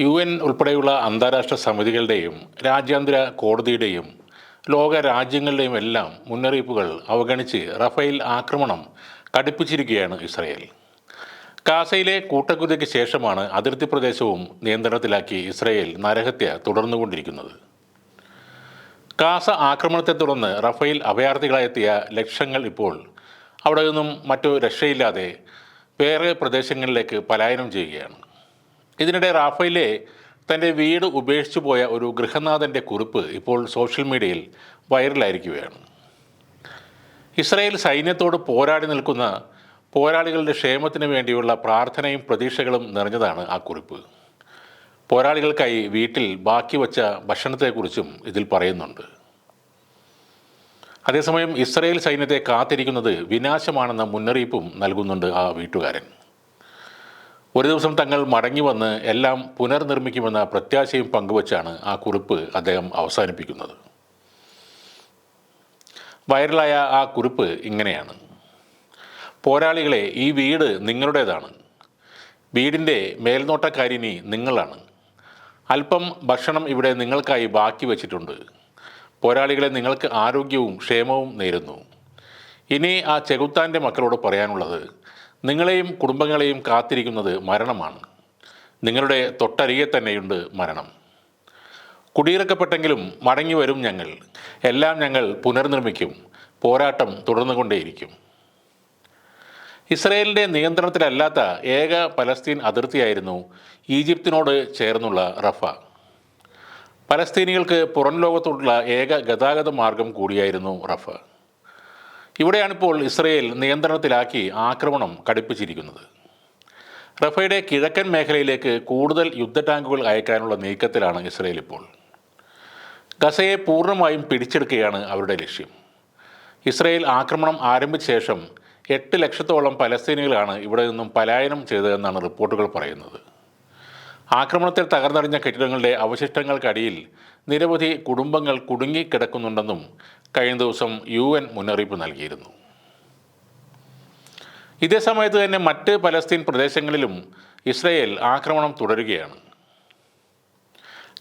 U N ഉൾപ്പെടെയുള്ള അന്താരാഷ്ട്ര സമിതികളുടെയും രാജ്യാന്തര കോടതിയുടെയും ലോക രാജ്യങ്ങളുടെയും എല്ലാം മുന്നറിയിപ്പുകൾ അവഗണിച്ച് റഫേൽ ആക്രമണം കടുപ്പിച്ചിരിക്കുകയാണ് ഇസ്രയേൽ. കാസയിലെ കൂട്ടക്കുതിക്ക് ശേഷമാണ് അതിർത്തി പ്രദേശവും നിയന്ത്രണത്തിലാക്കി ഇസ്രയേൽ നരഹത്യ തുടർന്നുകൊണ്ടിരിക്കുന്നത്. കാസ ആക്രമണത്തെ തുടർന്ന് റഫേൽ അഭയാർത്ഥികളായെത്തിയ ലക്ഷങ്ങൾ ഇപ്പോൾ അവിടെ നിന്നും മറ്റു രക്ഷയില്ലാതെ വേറെ പ്രദേശങ്ങളിലേക്ക് പലായനം ചെയ്യുകയാണ്. ഇതിനിടെ റാഫേലെ തന്റെ വീട് ഉപേക്ഷിച്ചു പോയ ഒരു ഗൃഹനാഥന്റെ കുറിപ്പ് ഇപ്പോൾ സോഷ്യൽ മീഡിയയിൽ വൈറലായിരിക്കുകയാണ്. ഇസ്രായേൽ സൈന്യത്തോട് പോരാടി നിൽക്കുന്ന പോരാളികളുടെ ക്ഷേമത്തിന് വേണ്ടിയുള്ള പ്രാർത്ഥനയും പ്രതീക്ഷകളും നിറഞ്ഞതാണ് ആ കുറിപ്പ്. പോരാളികൾക്കായി വീട്ടിൽ ബാക്കി വച്ച ഭക്ഷണത്തെക്കുറിച്ചും ഇതിൽ പറയുന്നുണ്ട്. അതേസമയം ഇസ്രായേൽ സൈന്യത്തെ കാത്തിരിക്കുന്നത് വിനാശമാണെന്ന മുന്നറിയിപ്പും നൽകുന്നുണ്ട് ആ വീട്ടുകാരൻ. ഒരു ദിവസം തങ്ങൾ മടങ്ങി വന്ന് എല്ലാം പുനർനിർമ്മിക്കുമെന്ന പ്രത്യാശയും പങ്കുവച്ചാണ് ആ കുറിപ്പ് അദ്ദേഹം അവസാനിപ്പിക്കുന്നത്. വൈറലായ ആ കുറിപ്പ് ഇങ്ങനെയാണ്. പോരാളികളെ ഈ വീട് നിങ്ങളുടേതാണ്. വീടിന്റെ മേൽനോട്ടക്കാരിനി നിങ്ങളാണ്. അല്പം ഭക്ഷണം ഇവിടെ നിങ്ങൾക്കായി ബാക്കി വച്ചിട്ടുണ്ട്. പോരാളികളെ നിങ്ങൾക്ക് ആരോഗ്യവും ക്ഷേമവും നേരുന്നു. ഇനി ആ ചെകുത്താന്റെ മക്കളോട് പറയാനുള്ളത് നിങ്ങളെയും കുടുംബങ്ങളെയും കാത്തിരിക്കുന്നത് മരണമാണ്. നിങ്ങളുടെ തൊട്ടരികെ തന്നെയുണ്ട് മരണം. കുടിയിറക്കപ്പെട്ടെങ്കിലും മടങ്ങി വരും ഞങ്ങൾ. എല്ലാം ഞങ്ങൾ പുനർനിർമ്മിക്കും. പോരാട്ടം തുടർന്നുകൊണ്ടേയിരിക്കും. ഇസ്രയേലിന്റെ നിയന്ത്രണത്തിലല്ലാത്ത ഏക പലസ്തീൻ അതിർത്തിയായിരുന്നു ഈജിപ്തിനോട് ചേർന്നുള്ള റഫ. പലസ്തീനികൾക്ക് പുറം ലോകത്തോടുള്ള ഏക ഗതാഗത മാർഗം കൂടിയായിരുന്നു റഫ. ഇവിടെയാണിപ്പോൾ ഇസ്രയേൽ നിയന്ത്രണത്തിലാക്കി ആക്രമണം കടുപ്പിച്ചിരിക്കുന്നത് റഫയുടെ കിഴക്കൻ മേഖലയിലേക്ക് കൂടുതൽ യുദ്ധ ടാങ്കുകൾ അയക്കാനുള്ള നീക്കത്തിലാണ് ഇസ്രയേൽ ഇപ്പോൾ. ഗസയെ പൂർണമായും പിടിച്ചെടുക്കുകയാണ് അവരുടെ ലക്ഷ്യം. ഇസ്രയേൽ ആക്രമണം ആരംഭിച്ച ശേഷം എട്ട് ലക്ഷത്തോളം പലസ്തീനികളാണ് ഇവിടെ നിന്നും പലായനം ചെയ്തതെന്നാണ് റിപ്പോർട്ടുകൾ പറയുന്നത്. ആക്രമണത്തിൽ തകർന്നടിഞ്ഞ കെട്ടിടങ്ങളുടെ അവശിഷ്ടങ്ങൾക്കടിയിൽ നിരവധി കുടുംബങ്ങൾ കുടുങ്ങിക്കിടക്കുന്നുണ്ടെന്നും കഴിഞ്ഞ ദിവസം യു എൻ മുന്നറിയിപ്പ് നൽകിയിരുന്നു. ഇതേ സമയത്ത് തന്നെ മറ്റ് പലസ്തീൻ പ്രദേശങ്ങളിലും ഇസ്രയേൽ ആക്രമണം തുടരുകയാണ്.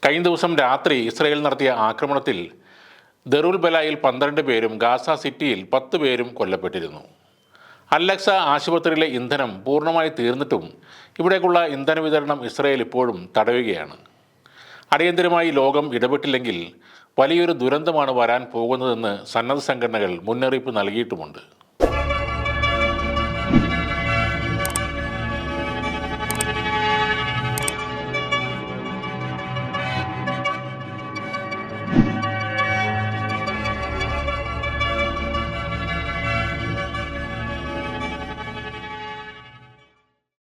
കഴിഞ്ഞ ദിവസം രാത്രി ഇസ്രയേൽ നടത്തിയ ആക്രമണത്തിൽ ദറുൽ ബലായിൽ പന്ത്രണ്ട് പേരും ഗാസ സിറ്റിയിൽ പത്ത് പേരും കൊല്ലപ്പെട്ടിരുന്നു. അല്ലക്സ ആശുപത്രിയിലെ ഇന്ധനം പൂർണമായി തീർന്നിട്ടും ഇവിടേക്കുള്ള ഇന്ധന വിതരണം ഇസ്രയേൽ ഇപ്പോഴും തടയുകയാണ്. അടിയന്തരമായി ലോകം ഇടപെട്ടില്ലെങ്കിൽ വലിയൊരു ദുരന്തമാണ് വരാൻ പോകുന്നതെന്ന് സന്നദ്ധ സംഘടനകൾ മുന്നറിയിപ്പ് നൽകിയിട്ടുമുണ്ട്.